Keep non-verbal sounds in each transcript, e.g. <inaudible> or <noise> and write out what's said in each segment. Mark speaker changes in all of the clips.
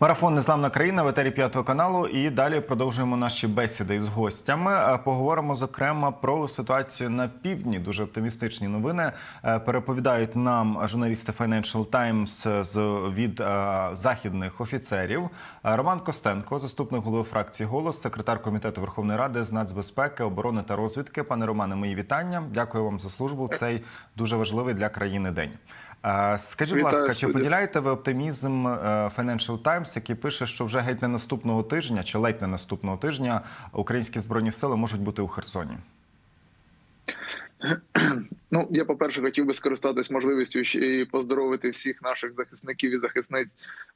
Speaker 1: Марафон Незламна країна в етері п'ятого каналу. І далі продовжуємо наші бесіди із гостями. Е, Поговоримо зокрема про ситуацію на півдні. Дуже оптимістичні новини е, переповідають нам журналісти Financial Times з від е, західних офіцерів. Роман Костенко, заступник голови фракції Голос, секретар комітету Верховної Ради з нацбезпеки, оборони та розвідки. Пане Романе, мої вітання. Дякую вам за службу. Цей дуже важливий для країни день. Скажіть, будь ласка, чи поділяєте ви оптимізм е, Financial Times, який пише, що вже геть не наступного тижня, чи ледь не наступного тижня українські збройні сили можуть бути у Херсоні? <clears throat>
Speaker 2: Ну, я, по-перше, хотів би скористатись можливістю і поздоровити всіх наших захисників і захисниць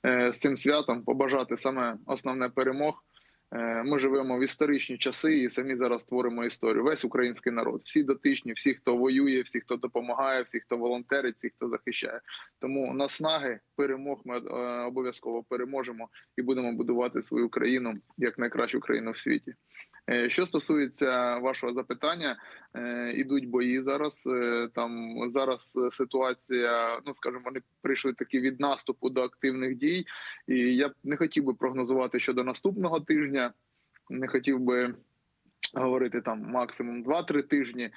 Speaker 2: е, з цим святом, побажати саме основне перемог. Е, Ми живемо в історичні часи і самі зараз творимо історію. Весь український народ, всі дотичні, всі, хто воює, всі, хто допомагає, всі, хто волонтерить, всі, хто захищає. Тому наснаги перемог ми е, обов'язково переможемо і будемо будувати свою країну як найкращу країну в світі. Е, Що стосується вашого запитання, е, ідуть бої зараз. е, Там зараз ситуація, ну скажімо, вони прийшли таки від наступу до активних дій, і я б не хотів би прогнозувати щодо наступного тижня. Не хотів би говорити там максимум 2-3 тижні.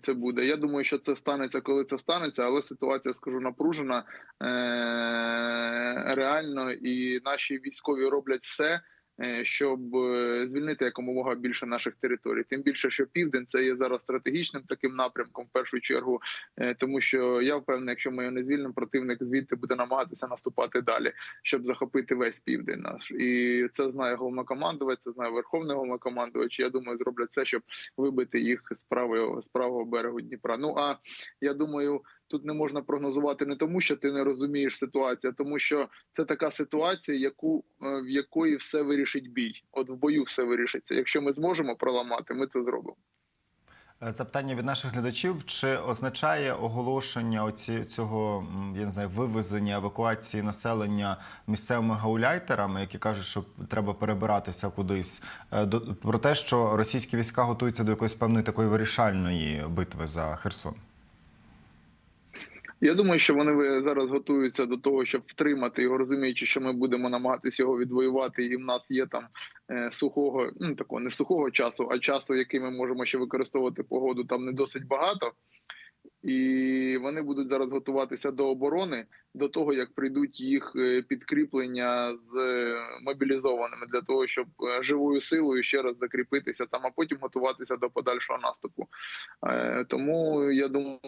Speaker 2: Це буде. Я думаю, що це станеться, коли це станеться, але ситуація, скажу, напружена е- реально, і наші військові роблять все. Е, Щоб е, звільнити якомога більше наших територій, тим більше, що південь це є зараз стратегічним таким напрямком, в першу чергу, е, тому що я впевнений, якщо ми його не звільнимо, противник звідти буде намагатися наступати далі, щоб захопити весь південь наш. І це знає головнокомандувач, це знає верховний головнокомандувач. Я думаю, зроблять все, щоб вибити їх з правого з правого берегу Дніпра. Ну а я думаю. Тут не можна прогнозувати не тому, що ти не розумієш ситуацію, а тому що це така ситуація, яку е, в якої все вирішить бій. От в бою все вирішиться. Якщо ми зможемо проламати, ми це зробимо.
Speaker 1: Е, Запитання від наших глядачів: чи означає оголошення оці, цього я не знаю вивезення евакуації населення місцевими гауляйтерами, які кажуть, що треба перебиратися кудись, е, до про те, що російські війська готуються до якоїсь певної такої вирішальної битви за Херсон?
Speaker 2: Я думаю, що вони зараз готуються до того, щоб втримати його, розуміючи, що ми будемо намагатися його відвоювати, і в нас є там е, сухого, ну такого не сухого часу, а часу, який ми можемо ще використовувати погоду, там не досить багато. І вони будуть зараз готуватися до оборони до того, як прийдуть їх е, підкріплення з е, мобілізованими для того, щоб е, живою силою ще раз закріпитися там, а потім готуватися до подальшого наступу. Тому я думаю,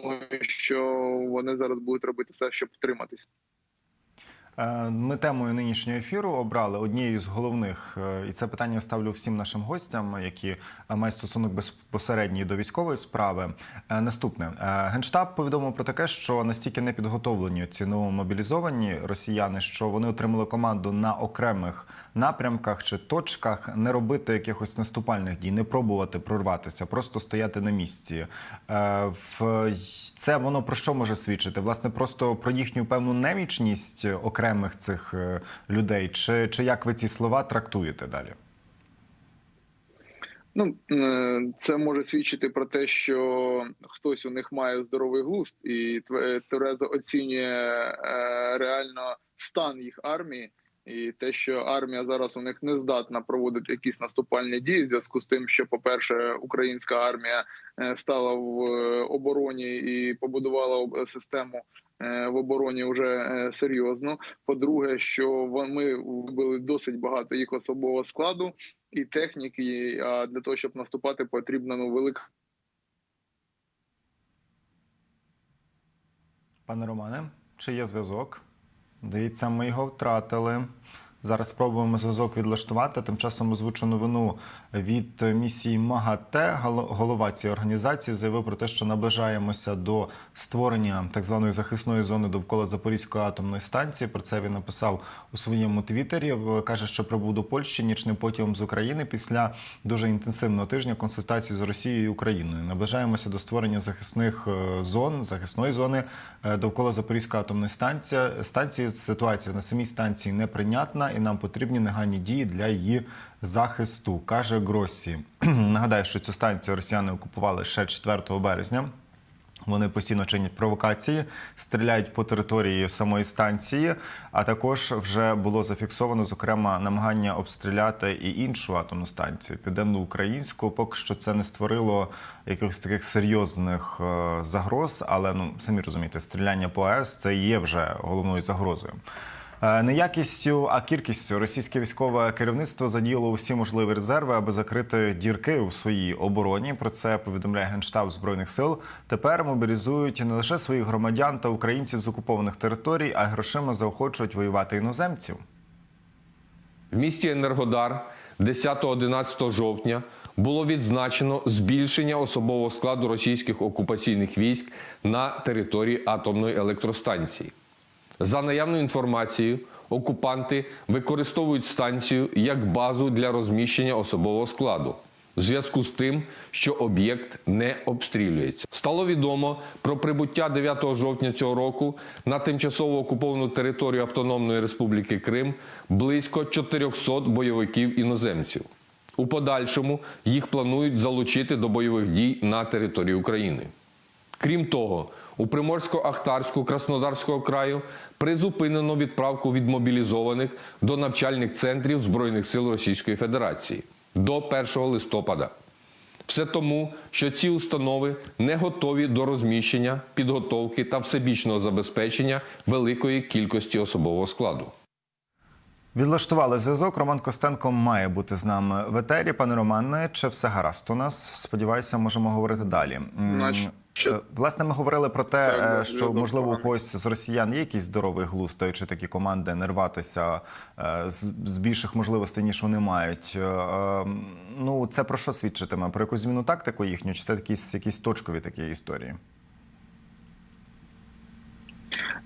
Speaker 2: що вони зараз будуть робити все, щоб втриматися.
Speaker 1: Е, Ми темою нинішнього ефіру обрали однією з головних, е, і це питання ставлю всім нашим гостям, які е, мають стосунок безпосередній до військової справи. Наступне генштаб повідомив про таке, що настільки не підготовлені ці новомобілізовані росіяни, що вони отримали команду на окремих напрямках чи точках не робити якихось наступальних дій, не пробувати прорватися, просто стояти на місці. Е, Це воно про що може свідчити? Власне, просто про їхню певну немічність окремих цих е, людей, чи, чи як ви ці слова трактуєте далі?
Speaker 2: Ну е, це може свідчити про те, що хтось у них має здоровий глузд і тверезо оцінює реально стан їх армії. І те, що армія зараз у них не здатна проводити якісь наступальні дії, в зв'язку з тим, що, по-перше, українська армія е, стала в е, обороні і побудувала систему е, в обороні вже серйозно. По-друге, що ми вбили досить багато їх особового складу і техніки. А для того, щоб наступати, потрібна ну велика.
Speaker 1: Пане Романе, чи є зв'язок? Дивіться, ми його втратили. Зараз спробуємо зв'язок відлаштувати. Тим часом озвучу новину від місії МАГАТЕ. Голова цієї організації заявив про те, що наближаємося до створення так званої захисної зони довкола Запорізької атомної станції. Про це він написав у своєму твіттері. В- Каже, що прибув до Польщі нічним потягом з України після дуже інтенсивного тижня консультацій з Росією і Україною. Наближаємося до створення захисних е, зон, захисної зони е, довкола Запорізької атомної станції. Станції ситуація на самій станції неприйнятна, і нам потрібні негайні дії для її захисту, каже Гроссі. <clears throat> Нагадаю, що цю станцію росіяни окупували ще 4 березня. Вони постійно чинять провокації, стріляють по території самої станції. А також вже було зафіксовано зокрема намагання обстріляти і іншу атомну станцію південноукраїнську. Поки що це не створило якихось таких серйозних е, загроз, але ну самі розумієте, стріляння по АЕС це є вже головною загрозою. Е, Не якістю, а кількістю російське військове керівництво задіяло усі можливі резерви, аби закрити дірки у своїй обороні. Про це повідомляє генштаб збройних сил. Тепер мобілізують не лише своїх громадян та українців з окупованих територій, а й грошима заохочують воювати іноземців.
Speaker 3: В місті Енергодар 10-11 жовтня було відзначено збільшення особового складу російських окупаційних військ на території атомної електростанції. За наявною інформацією, окупанти використовують станцію як базу для розміщення особового складу. В зв'язку з тим, що об'єкт не обстрілюється, стало відомо про прибуття 9 жовтня цього року на тимчасово окуповану територію Автономної Республіки Крим близько 400 бойовиків іноземців. У подальшому їх планують залучити до бойових дій на території України. Крім того, у Приморсько-Ахтарську Краснодарського краю призупинено відправку відмобілізованих до навчальних центрів Збройних сил Російської Федерації до 1 листопада. Все тому, що ці установи не готові до розміщення, підготовки та всебічного забезпечення великої кількості особового складу.
Speaker 1: Відлаштували зв'язок. Роман Костенко має бути з нами в етері. Пане Романе, чи все гаразд у нас? Сподіваюся, можемо говорити далі.
Speaker 2: Значить,
Speaker 1: е, Власне, ми говорили про те,
Speaker 2: Так,
Speaker 1: е, що можливо у когось з росіян є якийсь здоровий глузд, стоячи такі команди, не рватися е, з, більших можливостей, ніж вони мають. Е, е, Ну, це про що свідчитиме? Про якусь зміну тактику їхню, чи це якісь, якісь точкові такі історії?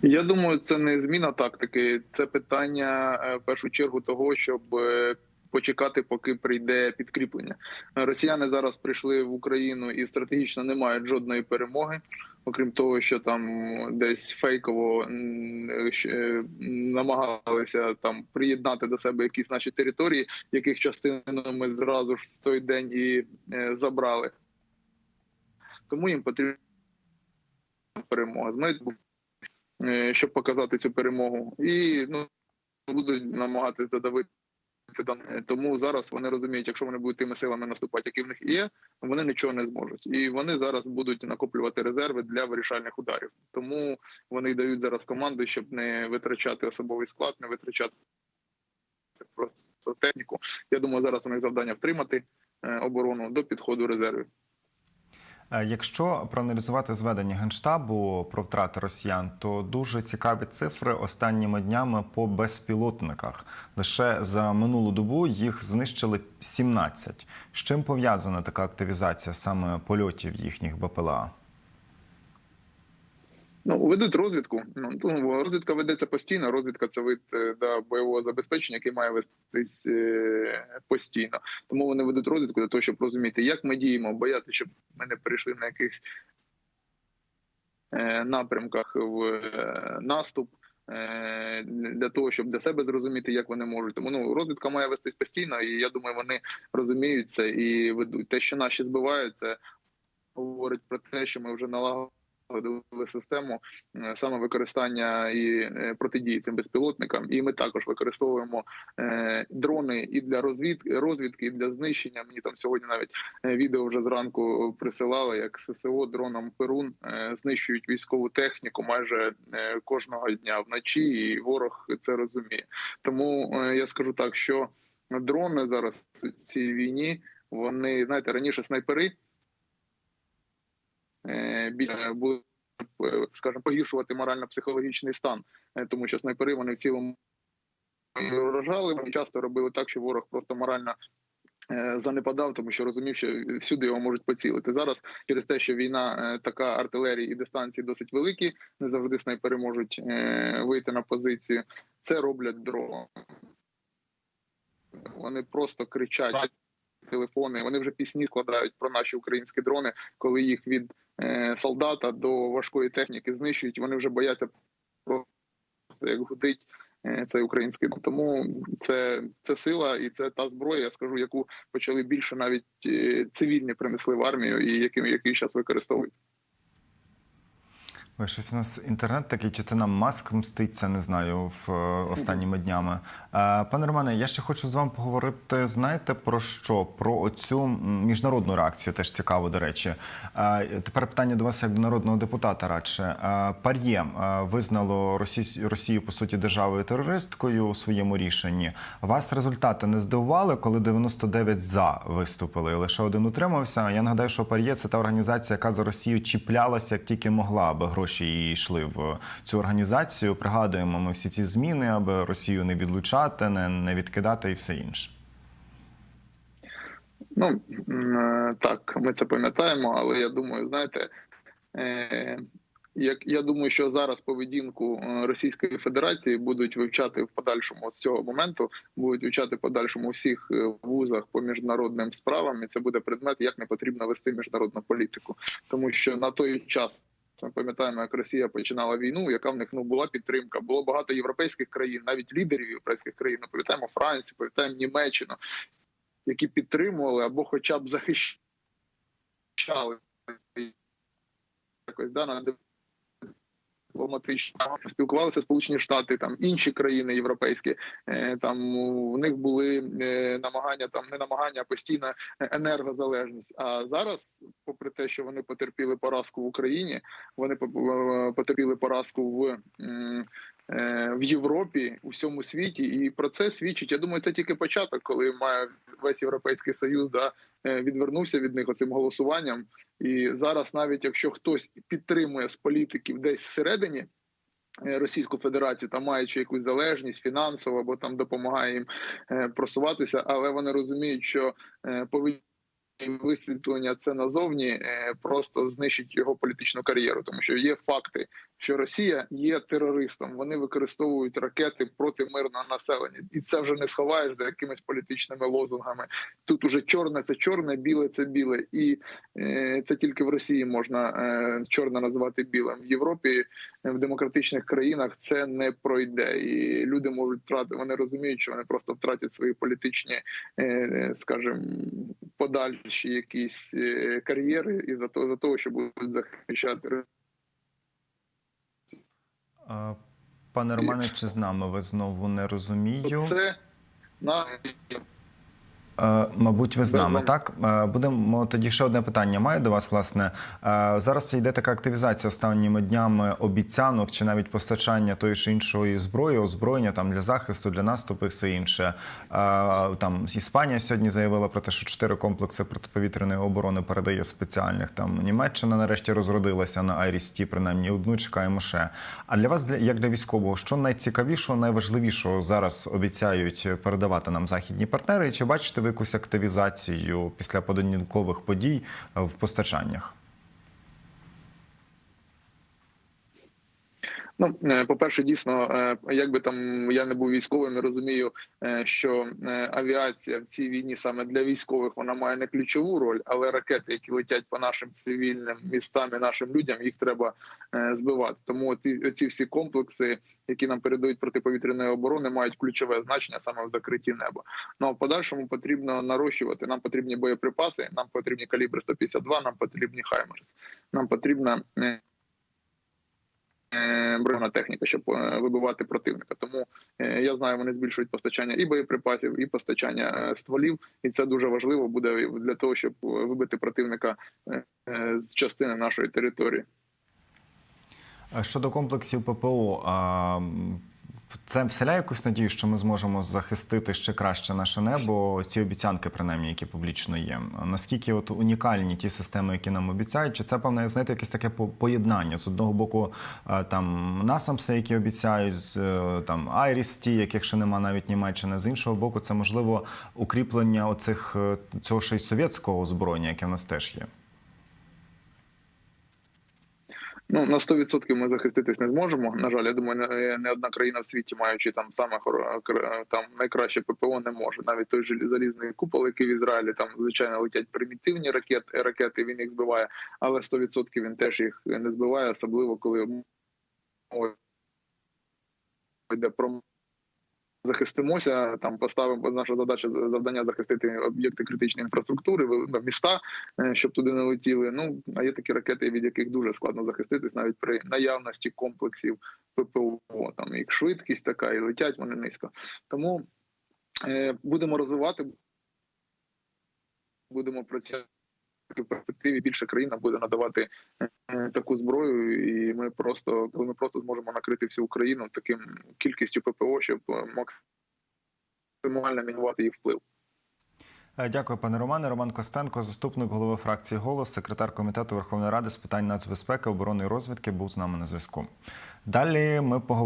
Speaker 2: Я думаю, це не зміна тактики, це питання в першу чергу того, щоб почекати, поки прийде підкріплення. Росіяни зараз прийшли в Україну і стратегічно не мають жодної перемоги, окрім того, що там десь фейково е, е, намагалися там приєднати до себе якісь наші території, яких частину ми зразу ж в той день і е, забрали. Тому їм потрібна перемога. Знаєте, е, щоб показати цю перемогу, і ну будуть намагатися додавити. Е, Тому зараз вони розуміють, якщо вони будуть тими силами наступати, які в них є, вони нічого не зможуть, і вони зараз будуть накоплювати резерви для вирішальних ударів. Тому вони дають зараз команди, щоб не витрачати особовий склад, не витрачати просто техніку. Я думаю, зараз у них завдання втримати е, оборону до підходу резервів.
Speaker 1: Е, Якщо проаналізувати зведення генштабу про втрати росіян, то дуже цікаві цифри останніми днями по безпілотниках. Лише за минулу добу їх знищили 17. З чим пов'язана така активізація саме польотів їхніх БПЛА?
Speaker 2: Ну, ведуть розвідку. Ну, розвідка ведеться постійно. Розвідка це вид е, да, бойового забезпечення, який має вестись е, постійно. Тому вони ведуть розвідку для того, щоб розуміти, як ми діємо, бояти, щоб ми не перейшли на якихось е, напрямках в наступ. Для того щоб для себе зрозуміти, як вони можуть, тому ну розвідка має вестись постійно, і я думаю, вони розуміють це і ведуть те, що наші збивають, це говорить про те, що ми вже налагодили систему е, саме використання і е, протидії цим безпілотникам. І ми також використовуємо е, дрони і для розвідки, і для знищення. Мені там сьогодні навіть відео вже зранку присилали, як ССО дроном Перун знищують військову техніку майже кожного дня вночі, і ворог це розуміє. Тому я скажу так, що дрони зараз в цій війні вони знаєте раніше снайпери більше е, скажімо, погіршувати морально-психологічний стан, Е, тому що снайпери вони в цілому вражали. Вони часто робили так, що ворог просто морально. е, Занепадав, тому що розумів, що всюди його можуть поцілити. Зараз через те, що війна е, така артилерії і дистанції досить великі, не завжди снайпери можуть вийти на позицію. Це роблять дрони. Вони просто кричать телефони. Вони вже пісні складають про наші українські дрони, коли їх від солдата до важкої техніки знищують. Вони вже бояться просто як гудить е, цей український. Тому це, це сила і це та зброя, я скажу, яку почали більше навіть е, цивільні принесли в армію і яким який зараз використовують.
Speaker 1: Ой, щось у нас інтернет такий, чи це нам маск мститься, не знаю, в е, останніми днями. Е, Пане Романе, я ще хочу з вами поговорити. Знаєте про що? Про оцю міжнародну реакцію, теж цікаво, до речі. Е, Тепер питання до вас як до народного депутата радше. Пар'є визнало Росі- Росію по суті державою терористкою у своєму рішенні. Вас результати не здивували, коли 99 за виступили, лише один утримався. Я нагадаю, що Пар'є це та організація, яка за Росію чіплялася як тільки могла, аби гроші її йшли в цю організацію. Пригадуємо ми всі ці зміни, аби Росію не відлучати, не, не відкидати і все інше.
Speaker 2: Ну е, так, ми це пам'ятаємо, але я думаю, знаєте, е, як я думаю, що зараз поведінку е, Російської Федерації будуть вивчати в подальшому з цього моменту, будуть вивчати в подальшому всіх вузах по міжнародним справам, і це буде предмет, як не потрібно вести міжнародну політику, тому що на той час. Ми пам'ятаємо, як Росія починала війну, яка в них ну була підтримка. Було багато європейських країн, навіть лідерів європейських країн. Ми пам'ятаємо Францію, пам'ятаємо Німеччину, які підтримували або хоча б захищали якось да, на дипломатично спілкувалися Сполучені Штати, там інші країни європейські. Е, Там у них були е, намагання, там не намагання, а постійна енергозалежність. А зараз, попри те, що вони потерпіли поразку в Україні, вони по- потерпіли поразку в. Е, В Європі, у всьому світі, і про це свідчить. Я думаю, це тільки початок, коли має весь європейський союз да е, відвернувся від них оцим голосуванням. І зараз, навіть якщо хтось підтримує з політиків десь всередині е, Російську Федерацію, там маючи якусь залежність фінансово або там допомагає їм просуватися, але вони розуміють, що повинні. Висвітлення це назовні е, просто знищить його політичну кар'єру, тому що є факти, що Росія є терористом. Вони використовують ракети проти мирного населення, і це вже не сховаєш за якимись політичними лозунгами. Тут уже чорне це чорне, біле це біле, і е, це тільки в Росії можна е, чорне називати білим. В Європі в демократичних країнах це не пройде, і люди можуть втратити. Вони розуміють, що вони просто втратять свої політичні, скажімо, подальші якісь е, кар'єри, і за того, за того, що будуть захищати
Speaker 1: а, Пане Романе, чи з нами ви знову не розумію?
Speaker 2: це на
Speaker 1: Мабуть, ви з нами, так? Е, Будемо тоді ще одне питання. Маю до вас, власне. Е, Зараз йде така активізація останніми днями обіцянок чи навіть постачання тої чи іншої зброї, озброєння там для захисту, для наступу і все інше. Е, Там Іспанія сьогодні заявила про те, що чотири комплекси протиповітряної оборони передає спеціальних. Там Німеччина нарешті розродилася на Айрісті, принаймні одну чекаємо ще. А для вас, як для військового, що найцікавішого, найважливішого зараз обіцяють передавати нам західні партнери? І Чи бачите ви якусь активізацію після подонінкових подій е, в постачаннях?
Speaker 2: Ну, е, по-перше, дійсно, е, як би там я не був військовим, я розумію, е, що авіація в цій війні саме для військових вона має не ключову роль, але ракети, які летять по нашим цивільним містам і нашим людям, їх треба збивати. Тому ці всі комплекси, які нам передають протиповітряної оборони, мають ключове значення саме в закритті неба. Ну а в подальшому потрібно нарощувати. Нам потрібні боєприпаси, нам потрібні калібри 152, нам потрібні хаймерс, нам потрібна. Е, е, техніка, щоб е, вибивати противника. Тому е, я знаю, вони збільшують постачання і боєприпасів, і постачання стволів, і це дуже важливо буде для того, щоб вибити противника з частини нашої території.
Speaker 1: Щодо комплексів ППО, це вселяє якусь надію, що ми зможемо захистити ще краще наше небо. Ці обіцянки, принаймні, які публічно є. Наскільки от унікальні ті системи, які нам обіцяють, чи це певне, знаєте, якесь таке по- поєднання з одного боку, е, там насамси, які обіцяють, з е, там Айріс, ті, яких ще нема навіть Німеччини. З іншого боку, це можливо укріплення оцих е, цього ще й совєтського озброєння, яке в нас теж є.
Speaker 2: Ну на 100% ми захиститись не зможемо. На жаль, я думаю, не, одна країна в світі, маючи там саме там найкраще ППО, не може. Навіть той же залізний купол, який в Ізраїлі там звичайно летять примітивні ракети, ракети. Він їх збиває, але 100% він теж їх не збиває, особливо коли йде про захистимося. Там поставимо наша задача завдання захистити об'єкти критичної інфраструктури, ну, міста, е, щоб туди не летіли. Ну а є такі ракети, від яких дуже складно захиститись, навіть при наявності комплексів ППО. Там їх швидкість така, і летять вони низько. Тому е, будемо розвивати, будемо працювати в перспективі. Більше країна буде надавати е, таку зброю, і ми просто коли ми просто зможемо накрити всю Україну таким кількістю ППО, щоб максимально мінімувати їх вплив.
Speaker 1: Е, Дякую, пане Романе. Роман Костенко, заступник голови фракції Голос, секретар комітету Верховної Ради з питань нацбезпеки, оборони і розвідки, був з нами на зв'язку. Далі ми поговоримо.